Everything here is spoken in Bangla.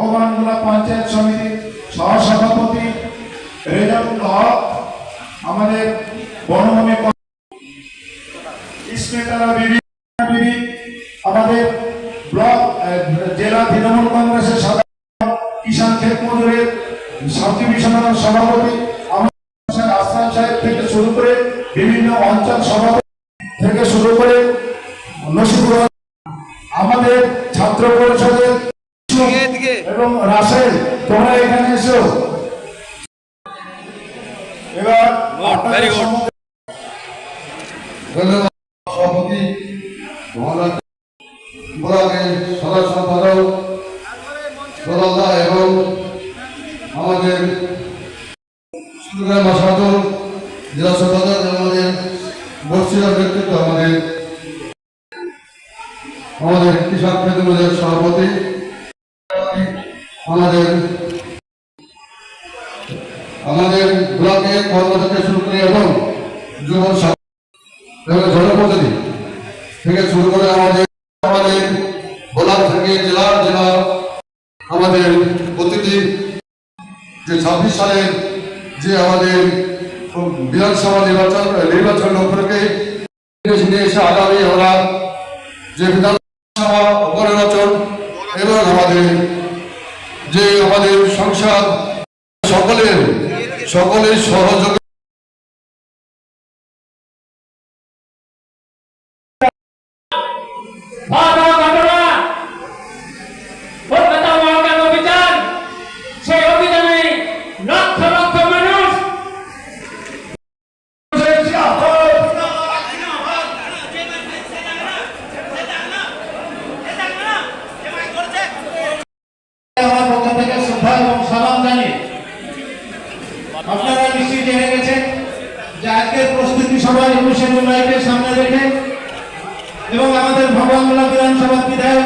ভগবানগোলা পঞ্চায়েত সমিতির সহসভাপতি রেজাউল হক আমাদের বনভূমি ইসমেতারা বিবি আমাদের ব্লক জেলা তৃণমূল কংগ্রেসের সাধারণ কিষাণ ক্ষেত মজুরের সাব সভাপতি আমাদের সাহেব থেকে শুরু করে বিভিন্ন অঞ্চল সভাপতি থেকে শুরু করে রহমান, আমাদের ছাত্র পরিষদের এবং রাসেল তোমরা এখানে এসো। এবার সভাপতি মহারাজ ব্লকের সদস্য সম্পাদক দলদা এবং আমাদের সুরগ্রাম মাসাদর জেলা সম্পাদক আমাদের বর্ষিয়ার ব্যক্তিত্ব আমাদের আমাদের কৃষক ফেদুলের সভাপতি আমাদের আমাদের ব্লকের কর্ম থেকে শুরু করে এবং যুব জনপ্রতিনিধি থেকে শুরু করে আমাদের আমাদের ব্লক থেকে জেলা জেলা আমাদের প্রতিটি যে ছাব্বিশ সালের যে আমাদের বিধানসভা নির্বাচন নির্বাচন উপলক্ষে নিয়ে এসে আগামী আমরা যে বিধানসভা উপনির্বাচন এবং আমাদের যে আমাদের সংসদ সকলের সকলের সহযোগ ভালো আপনারা নিশ্চয়ই জেনে গেছেন যে আজকের প্রস্তুতি সভা একুশে জুলাইকে সামনে রেখে এবং আমাদের ভগবান বিধানসভার বিধায়ক